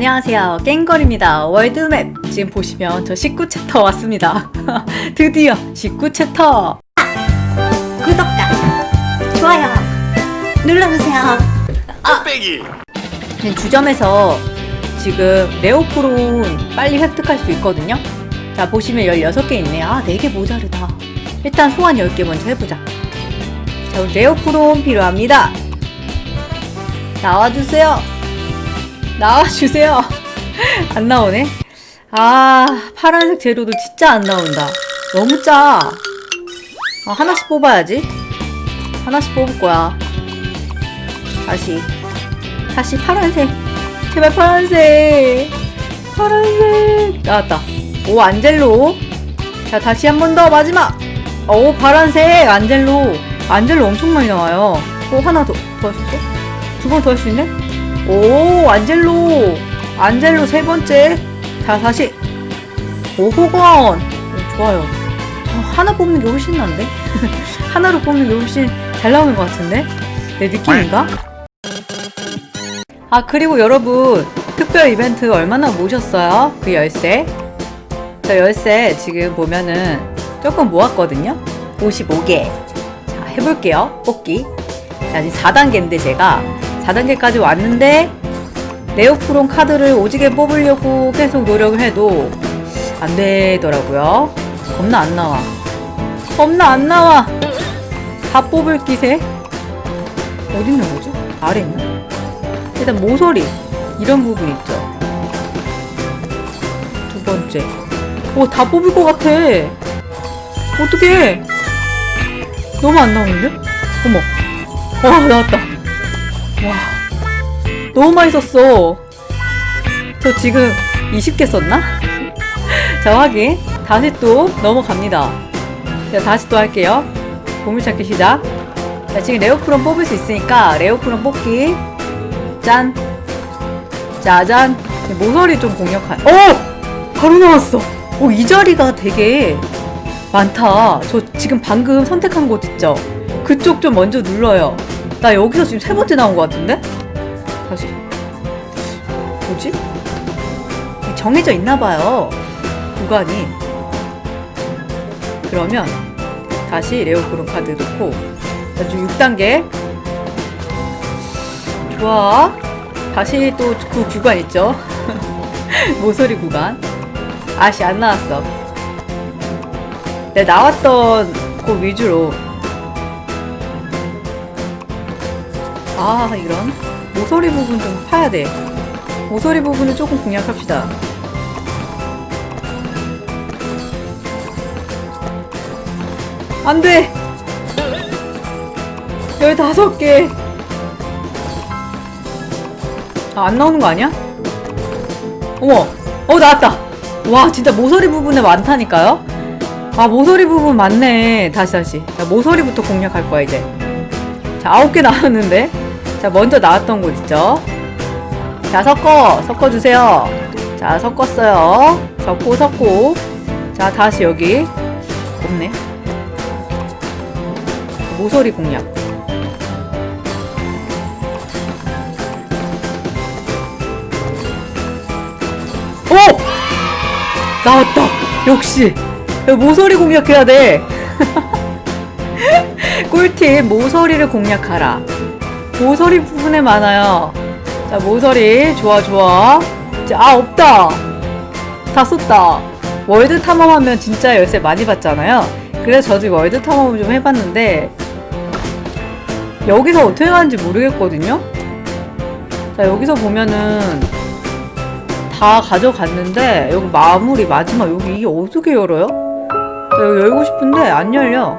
안녕하세요. 깽걸입니다. 월드맵. 지금 보시면 저 19챕터 왔습니다. 드디어 19챕터. 구독과 좋아요 눌러주세요. 뚝배기 네, 주점에서 지금 레오프론 빨리 획득할 수 있거든요. 자, 보시면 16개 있네요. 아, 4개 모자르다. 일단 소환 10개 먼저 해보자. 자, 레오프론 필요합니다. 나와주세요. 나와주세요. 안 나오네. 아, 파란색 재료도 진짜 안 나온다. 너무 짜. 아, 하나씩 뽑아야지. 하나씩 뽑을 거야. 다시. 다시 파란색. 제발 파란색. 파란색. 나왔다. 오, 안젤로. 자, 다시 한 번 더 마지막. 오, 파란색. 안젤로. 안젤로 엄청 많이 나와요. 오, 하나 더, 더 할 수 있어? 두 번 더 할 수 있네? 오, 안젤로. 안젤로 세 번째. 자, 다시. 오, 호건. 오, 좋아요. 아, 하나 뽑는 게 훨씬 난데? 하나로 뽑는 게 훨씬 잘 나오는 것 같은데? 내 느낌인가? 아, 그리고 여러분, 특별 이벤트 얼마나 모셨어요? 그 열쇠. 저 열쇠 지금 보면은 조금 모았거든요? 55개. 자, 해볼게요. 뽑기. 자, 지금 4단계인데 제가 4단계까지 왔는데, 네오프론 카드를 오지게 뽑으려고 계속 노력을 해도 안 되더라고요. 겁나 안 나와. 겁나 안 나와. 다 뽑을 기세. 어디 있는 거죠? 아래 있나? 일단 모서리 이런 부분 있죠. 두 번째. 오, 다 뽑을 것 같아. 어떡해. 너무 안 나오는데? 어머. 와, 나왔다. 와. 너무 많이 썼어. 저 지금 20개 썼나? 자, 확인. 다시 또 넘어갑니다. 자, 다시 또 할게요. 보물찾기 시작. 자, 지금 레오프론 뽑을 수 있으니까 레오프론 뽑기. 짠. 짜잔. 모서리 좀 공략한. 어! 바로 나왔어. 오, 이 자리가 되게 많다. 저 지금 방금 선택한 곳 있죠? 그쪽 좀 먼저 눌러요. 나 여기서 지금 세 번째 나온 것 같은데? 다시. 뭐지? 정해져 있나 봐요. 구간이. 그러면 다시 레오크론 카드 넣고 자, 지금 6단계 좋아. 다시 또 그 구간 있죠? 모서리 구간. 아씨, 안 나왔어. 내 나왔던 그 위주로. 아, 이런. 모서리 부분 좀 파야 돼. 모서리 부분을 조금 공략합시다. 안 돼! 15개! 아, 안 나오는 거 아니야? 어머, 어, 나왔다! 와, 진짜 모서리 부분에 많다니까요? 아, 모서리 부분 많네. 다시, 다시. 자, 모서리부터 공략할 거야, 이제. 자, 아홉 개 나왔는데. 자, 먼저 나왔던 곳 있죠? 자, 섞어. 섞어주세요. 자, 섞었어요. 섞고, 섞고. 자, 다시 여기. 없네. 모서리 공략. 오! 나왔다. 역시. 야, 모서리 공략해야 돼. 꿀팁, 모서리를 공략하라. 모서리 부분에 많아요. 자, 모서리. 좋아, 좋아. 자, 아, 없다. 다 썼다. 월드 탐험하면 진짜 열쇠 많이 받잖아요. 그래서 저도 월드 탐험을 좀 해봤는데, 여기서 어떻게 하는지 모르겠거든요? 자, 여기서 보면은, 다 가져갔는데 여기 마무리 마지막 여기 이게 어떻게 열어요? 나 여기 열고 싶은데 안 열려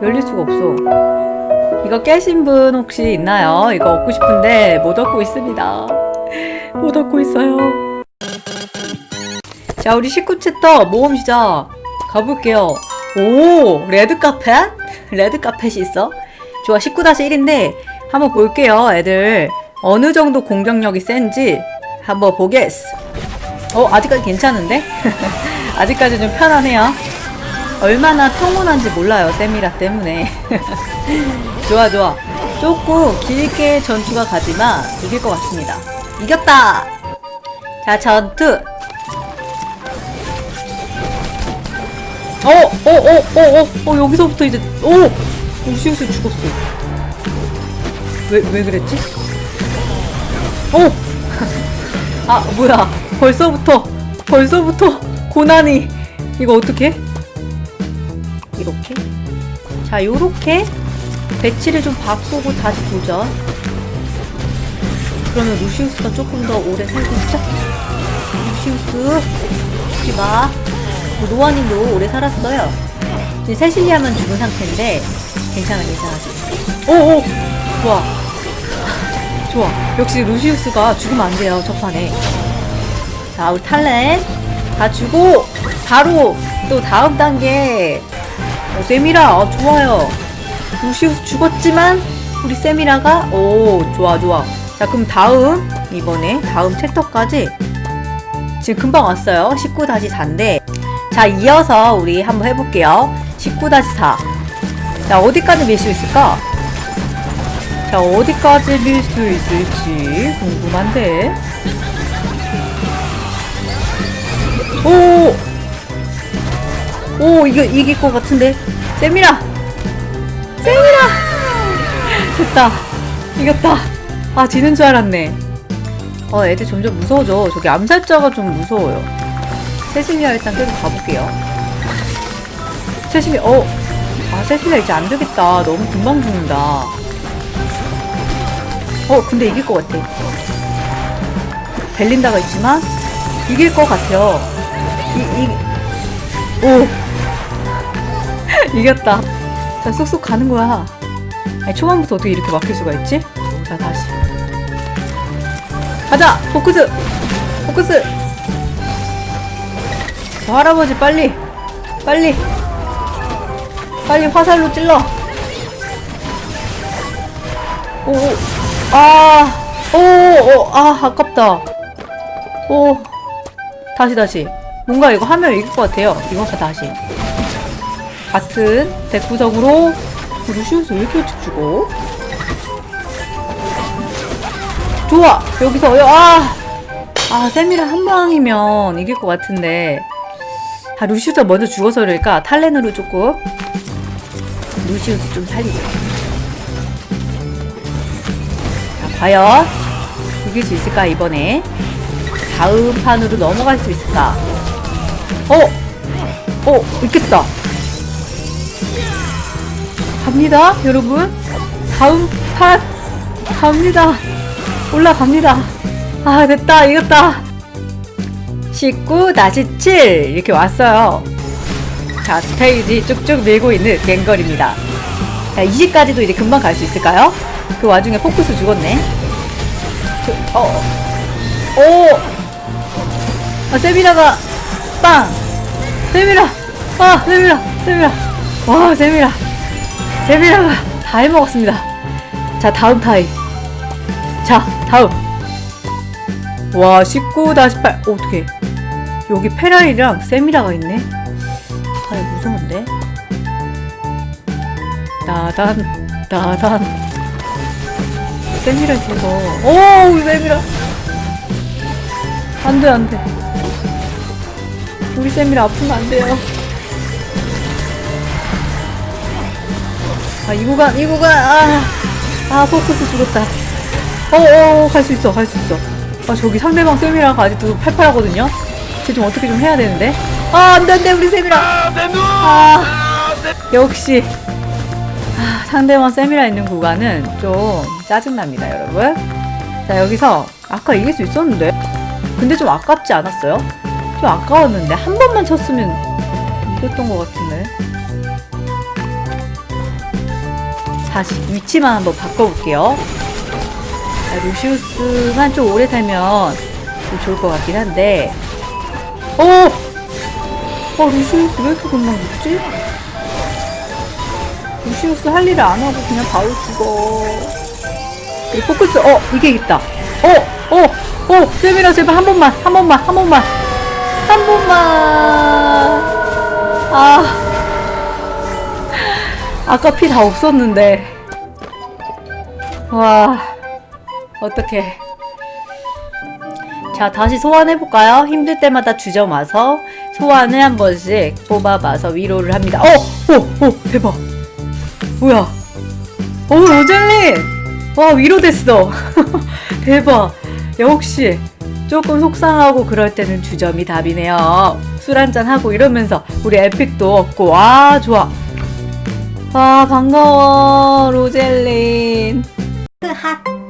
열릴 수가 없어 이거 깨신 분 혹시 있나요? 이거 얻고 싶은데 못 얻고 있습니다 못 얻고 있어요 자 우리 19챕터 모험 시작 가볼게요 오 레드 카펫? 레드 카펫이 있어 좋아 19-1인데 한번 볼게요 애들 어느 정도 공격력이 센지 한번 보겠어. 어, 아직까지 괜찮은데? 아직까지 좀 편하네요. 얼마나 평온한지 몰라요, 세미라 때문에. 좋아, 좋아. 조금 길게 전투가 가지만 이길 것 같습니다. 이겼다! 자, 전투. 어, 어, 어, 어, 어, 어, 여기서부터 이제, 오! 루시우스 죽었어. 왜, 왜 그랬지? 오! 아, 뭐야. 벌써부터, 벌써부터 고난이. 이거 어떻게? 이렇게? 자, 요렇게 배치를 좀 바꾸고 다시 도전. 그러면 루시우스가 조금 더 오래 살고 있죠? 루시우스, 죽지 마. 뭐 노아님도 오래 살았어요. 이제 세실리아만 죽은 상태인데, 괜찮아, 괜찮아. 오, 오! 좋아. 좋아. 역시 루시우스가 죽으면 안 돼요, 첫 판에. 자, 우리 탈렌. 다 주고, 바로 또 다음 단계. 어, 세미라, 어, 좋아요. 루시우스 죽었지만, 우리 세미라가, 오, 좋아, 좋아. 자, 그럼 다음, 이번에, 다음 챕터까지. 지금 금방 왔어요. 19-4인데. 자, 이어서 우리 한번 해볼게요. 19-4. 자, 어디까지 밀 수 있을까? 자, 어디까지 밀 수 있을지 궁금한데. 오! 오, 이거 이길 것 같은데. 세미라! 세미라! 됐다. 이겼다. 아, 지는 줄 알았네. 어, 애들 점점 무서워져. 저기 암살자가 좀 무서워요. 세실리아 일단 계속 가볼게요. 세실리, 어, 아, 세실리아 이제 안 되겠다. 너무 금방 죽는다. 어, 근데 이길 것 같아. 벨린다가 있지만, 이길 것 같아요. 이, 이, 오! 이겼다. 자, 쑥쑥 가는 거야. 아니, 초반부터 어떻게 이렇게 막힐 수가 있지? 자, 다시. 가자! 포커스! 포커스! 자, 할아버지, 빨리! 빨리! 빨리 화살로 찔러! 오, 오. 아, 오, 오, 아, 아깝다. 오, 다시, 다시. 뭔가 이거 하면 이길 것 같아요. 이거부터 다시. 같은 덱 구석으로 루시우스 왜 이렇게 일찍 죽어? 좋아! 여기서, 여- 아! 아, 세미랑 한 방이면 이길 것 같은데. 아, 루시우스가 먼저 죽어서 그럴까? 탈렌으로 조금. 루시우스 좀 살리자. 자, 과연 이길 수 있을까, 이번에? 다음 판으로 넘어갈 수 있을까? 어! 어, 있겠다. 갑니다, 여러분. 다음 판 갑니다. 올라갑니다. 아, 됐다. 이겼다. 19-7 이렇게 왔어요. 자, 스테이지 쭉쭉 밀고 있는 갱걸입니다. 자, 20까지도 이제 금방 갈 수 있을까요? 그 와중에 포커스 죽었네. 저, 어, 오! 아, 세미라가, 빵! 세미라! 아, 세미라! 세미라! 와, 세미라! 세미라가 다 해먹었습니다. 자, 다음 타임. 자, 다음. 와, 19-8. 어, 어떡해. 여기 페라리랑 세미라가 있네. 아, 무서운데? 나단, 나단. 세미라 죽어. 오, 세미라. 안 돼, 안 돼. 우리 세미라 아프면 안 돼요. 아, 이 구간, 이 구간, 아. 아, 포커스 죽었다. 어어 갈 수 있어 갈 수 있어. 아 저기 상대방 쌤이랑 아직도 팔팔하거든요? 쟤 좀 어떻게 좀 해야 되는데? 아 안 돼 안 돼 우리 쌤이랑 아 역시. 아, 상대방 쌤이랑 있는 구간은 좀 짜증납니다 여러분. 자 여기서 아까 이길 수 있었는데? 근데 좀 아깝지 않았어요? 좀 아까웠는데 한 번만 쳤으면 이겼던 것 같은데 다시 위치만 한번 바꿔볼게요 자, 루시우스만 좀 오래 살면 좀 좋을 것 같긴 한데 어! 어 루시우스 왜 이렇게 금방 죽지? 루시우스 할 일을 안 하고 그냥 바로 죽어 우리 포커스 어 이게 있다 어! 어! 어! 세미라 제발 한 번만 한 번만 한 번만 한 번만 아 아까 피 다 없었는데 와 어떡해 자, 다시 소환해볼까요? 힘들 때마다 주점 와서 소환을 한 번씩 뽑아봐서 위로를 합니다. 어! 어! 어! 대박! 뭐야? 오, 로젤린! 와, 위로됐어! 대박! 역시 조금 속상하고 그럴 때는 주점이 답이네요. 술 한잔 하고 이러면서 우리 에픽도 얻고 와 좋아. 와, 반가워, 로젤린. 핫.